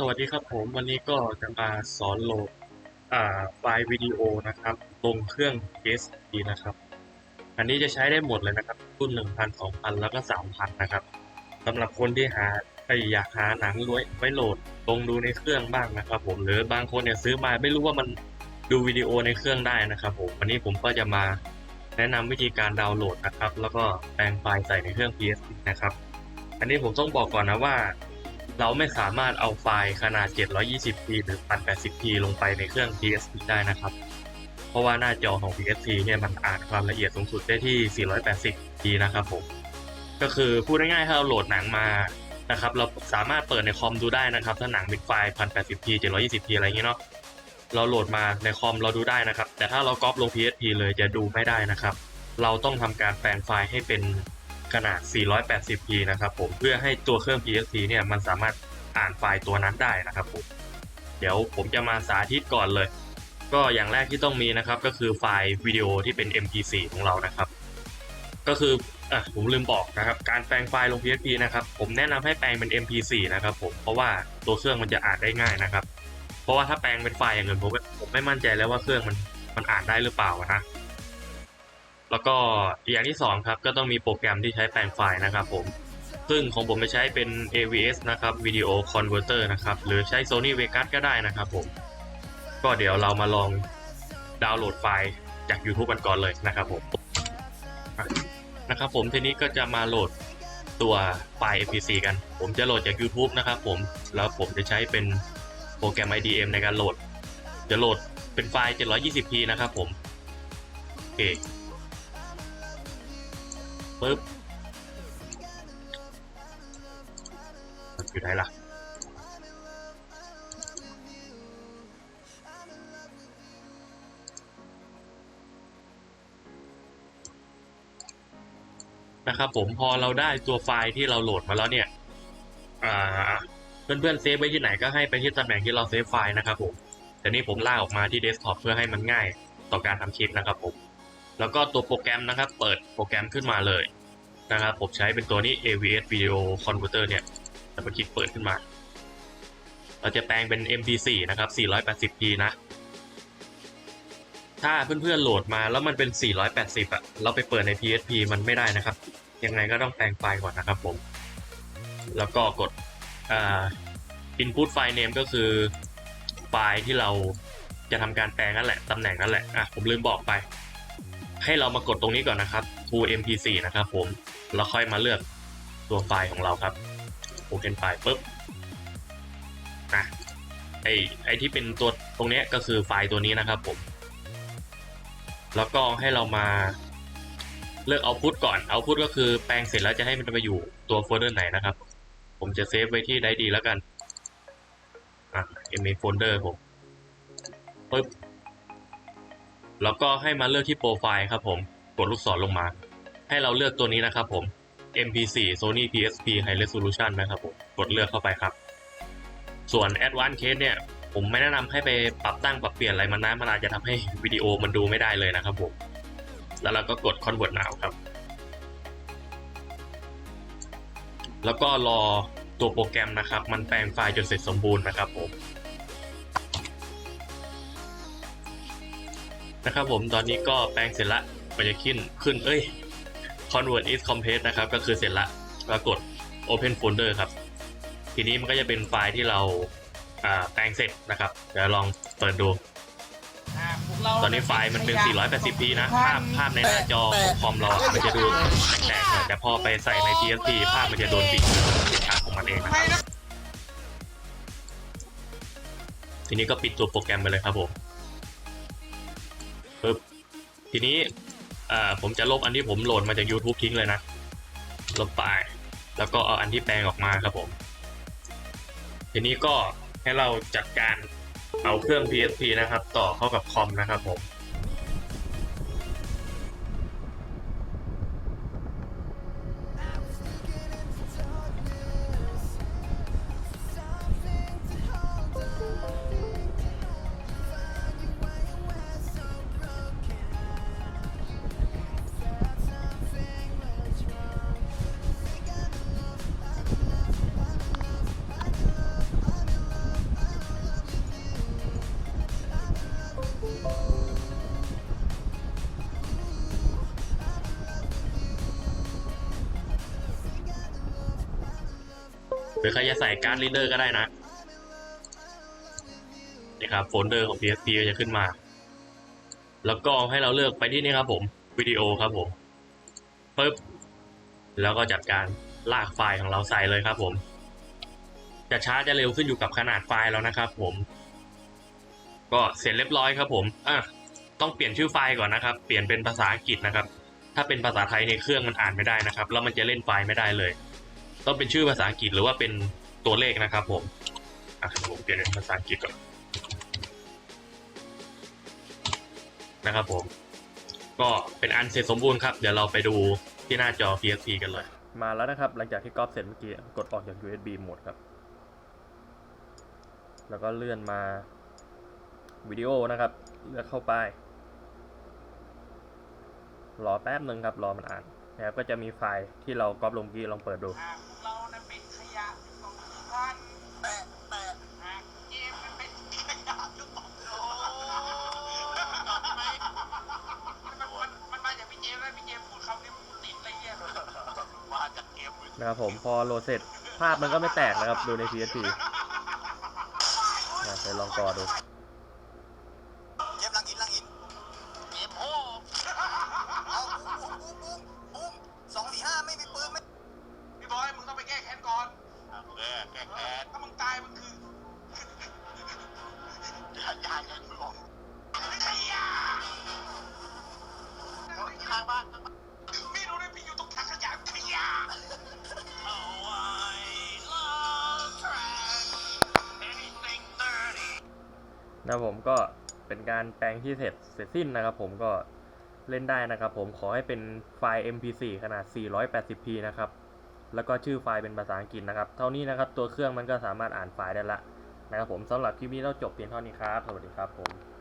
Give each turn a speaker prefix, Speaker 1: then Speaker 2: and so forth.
Speaker 1: สวัสดีครับผมวันนี้ก็จะมาสอนโหลดอ่าไฟล์วิดีโอนะครับ ลงเครื่อง PSP นะครับ อันนี้จะใช้ได้หมดเลยนะครับรุ่น1,000 2,000 แล้วก็ 3,000 นะครับสำหรับคนที่หาไออยากหาหนังไว้ไว้โหลดลงดูในเครื่องบ้างนะครับ ผมหรือบางคนเนี่ยซื้อมาไม่รู้ว่ามันดูวิดีโอในเครื่องได้นะครับผมวันนี้ผมก็จะมาแนะนำวิธีการดาวน์โหลดนะครับ แล้วก็แปลงไฟล์ใส่ในเครื่อง PSP นะครับ อันนี้ผมต้องบอกก่อนนะว่า เราไม่สามารถเอาไฟล์ขนาด 720p หรือ 1080p ลงไปในเครื่อง PSP ได้นะครับ เพราะว่าหน้าจอของ PSP เนี่ยมันอ่านความละเอียดสูงสุดได้ที่ 480p นะครับผม ก็คือพูดง่ายๆถ้าเราโหลดหนังมานะครับ เราสามารถเปิดในคอมดูได้นะครับ ถ้าหนังเป็นไฟล์ 1080p 720p อะไรอย่างเงี้ยเนาะ เราโหลดมาในคอมเราดูได้นะครับ แต่ถ้าเราก๊อปลง PSP เลยจะดูไม่ได้นะครับ เราต้องทำการแปลงไฟล์ให้เป็น ขนาด 480p นะครับผม เพื่อให้ตัวเครื่อง PSP เนี่ยมันสามารถอ่านไฟล์ตัวนั้นได้นะครับผม เดี๋ยวผมจะมาสาธิตก่อนเลย ก็อย่างแรกที่ต้องมีนะครับก็คือไฟล์วิดีโอที่เป็น MP4 ของเรานะครับ ก็คืออะผมลืมบอกนะครับ การแปลงไฟล์ลง PSP นะครับ ผมแนะนำให้แปลงเป็น MP4 นะครับผม เพราะว่าตัวเครื่องมันจะอ่านได้ง่ายนะครับ เพราะว่าถ้าแปลงเป็นไฟล์อย่างอื่นผมผมไม่มั่นใจแล้วว่าเครื่องมันมันอ่านได้หรือเปล่านะ แล้วก็อย่างที่สองครับก็ต้องมีโปรแกรมที่ใช้แปลงไฟล์นะครับผมซึ่งของผมจะใช้เป็น AVS นะครับ Video Converter นะครับหรือใช้ Sony Vegas ก็ได้นะครับผมก็เดี๋ยวเรามาลองดาวน์โหลดไฟล์จาก YouTube กันก่อนเลยนะครับผมนะครับผมทีนี้ก็จะมาโหลดตัวไฟล์ MP4 กัน ผมจะโหลดจาก YouTube นะครับผมแล้วผมจะใช้เป็นโปรแกรม IDM ในการโหลด จะโหลดเป็นไฟล์ 720p นะครับผมโอเค ปึ๊บอยู่ไหนล่ะนะครับผมพอเราได้ตัวไฟล์ที่เราโหลดมาแล้วเนี่ยอ่าเพื่อนๆเซฟไว้ที่ไหนก็ให้ไปที่ตำแหน่งที่เราเซฟไฟล์นะครับผมแต่นี่ผมลากออกมาที่เดสก์ท็อปเพื่อให้มันง่ายต่อการทำคลิปนะครับผม แล้วก็ตัวโปรแกรมนะครับ เปิดโปรแกรมขึ้นมาเลยนะครับ ผมใช้เป็นตัวนี้ AVS Video Converter เนี่ยแล้วก็คลิกเปิดขึ้นมา เราจะแปลงเป็น MP4 นะครับ 480p นะ ถ้าเพื่อนๆโหลดมาแล้วมันเป็น 480อะเราไปเปิดใน PSP มันไม่ได้นะครับ ยังไงก็ต้องแปลงไฟล์ก่อนนะครับผม แล้วก็กดอ่า input file name ก็คือไฟล์ที่เราจะทำการแปลงนั่นแหละตำแหน่งนั่นแหละอะผมลืมบอกไป ให้เรามากดตรงนี้ก่อนนะครับ to mp4 นะครับผม แล้วค่อยมาเลือกตัวไฟล์ของเราครับ open file ปุ๊บอะไอไอที่เป็นตัวตรงเนี้ยก็คือไฟล์ตัวนี้นะครับผม แล้วก็ให้เรามาเลือก output ก่อน output ก็คือแปลงเสร็จแล้วจะให้มันไปอยู่ตัวโฟลเดอร์ไหนนะครับ ผมจะเซฟไว้ที่ไดดีแล้วกันอะ MA folder ผมปึ๊บ แล้วก็ให้มาเลือกที่โปรไฟล์ครับผมกดลูกศรลงมา ให้เราเลือกตัวนี้นะครับผม MP4 Sony PSP High Resolution นะครับผมกดเลือกเข้าไปครับ ส่วน Advanced Case เนี่ย ผมไม่แนะนำให้ไปปรับตั้งปรับเปลี่ยนอะไรมันนะมันอาจจะทำให้วิดีโอมันดูไม่ได้เลยนะครับผม แล้วเราก็กด Convert Now ครับ แล้วก็รอตัวโปรแกรมนะครับ มันแปลงไฟล์จนเสร็จสมบูรณ์นะครับผม นะครับผมตอนนี้ก็แปลงเสร็จละมันจะขึ้นขึ้นเอ้ย convert is complete นะครับ ก็คือเสร็จละก็กด open folder ครับ ทีนี้มันก็จะเป็นไฟล์ที่เราแปลงเสร็จนะครับ เดี๋ยวลองเปิดดู ตอนนี้ไฟล์มันเป็น 480p นะ ภาพภาพในหน้าจอของคอมเราอะมันจะดูแตกๆหน่อยแต่พอไปใส่ใน PSP ภาพมันจะโดนปิดปิดฉากของมันเองนะ
Speaker 2: ครั
Speaker 1: บ ทีนี้ก็ปิดตัวโปรแกรมไปเลยครับผม ทีนี้ผมจะลบอันที่ผมโหลดมาจาก YouTube ทิ้งเลยนะ ลบไป แล้วก็เอาอันที่แปลงออกมาครับผม ทีนี้ก็ให้เราจัดการเอาเครื่อง PSP นะครับ ต่อเข้ากับคอมนะครับผม รือใครจะใส่การ์ดลีดเดอร์ก็ได้นะนี่ครับโฟลเดอร์ของ PSP ก็จะขึ้นมา แล้วก็ให้เราเลือกไปที่นี่ครับผมวิดีโอครับผมปึ๊บแล้วก็จัดการลากไฟล์ของเราใส่เลยครับผม จะช้าจะเร็วขึ้นอยู่กับขนาดไฟล์แล้วนะครับผม ก็เสร็จเรียบร้อยครับผมอะต้องเปลี่ยนชื่อไฟล์ก่อนนะครับ เปลี่ยนเป็นภาษาอังกฤษนะครับ ถ้าเป็นภาษาไทยในเครื่องมันอ่านไม่ได้นะครับ แล้วมันจะเล่นไฟล์ไม่ได้เลย ต้องเป็นชื่อภาษาอังกฤษหรือว่าเป็นตัวเลขนะครับผมอะผมเปลี่ยนเป็นภาษาอังกฤษก่อนนะครับผม ก็เป็นอันเสร็จสมบูรณ์ครับ เดี๋ยวเราไปดูที่หน้าจอ PSP กันเลย มาแล้วนะครับ หลังจากที่ก๊อปเสร็จเมื่อกี้กดออกจาก USB หมดครับ แล้วก็เลื่อนมาวิดีโอนะครับ เลือกเข้าไป รอแป๊บหนึ่งครับ รอมันอ่านนะครับก็จะมีไฟล์ที่เราก๊อปลงกี้ลองเปิดดู
Speaker 2: นะครั
Speaker 1: บผมพอโหลดเสร็จภาพมันก็ไม่แตกนะครับ ดูใน PSP นะไปลองต่อดู นะผมก็เป็นการแปลงที่เสร็จเสร็จสิ้นนะครับผมก็เล่นได้นะครับผมขอให้เป็นไฟล์ MP4 ขนาด 480p นะครับแล้วก็ชื่อไฟล์เป็นภาษาอังกฤษนะครับ เท่านี้นะครับตัวเครื่องมันก็สามารถอ่านไฟล์ได้ละนะครับผมสำหรับคลิปนี้เราจบเพียงเท่านี้ครับ สวัสดีครับผม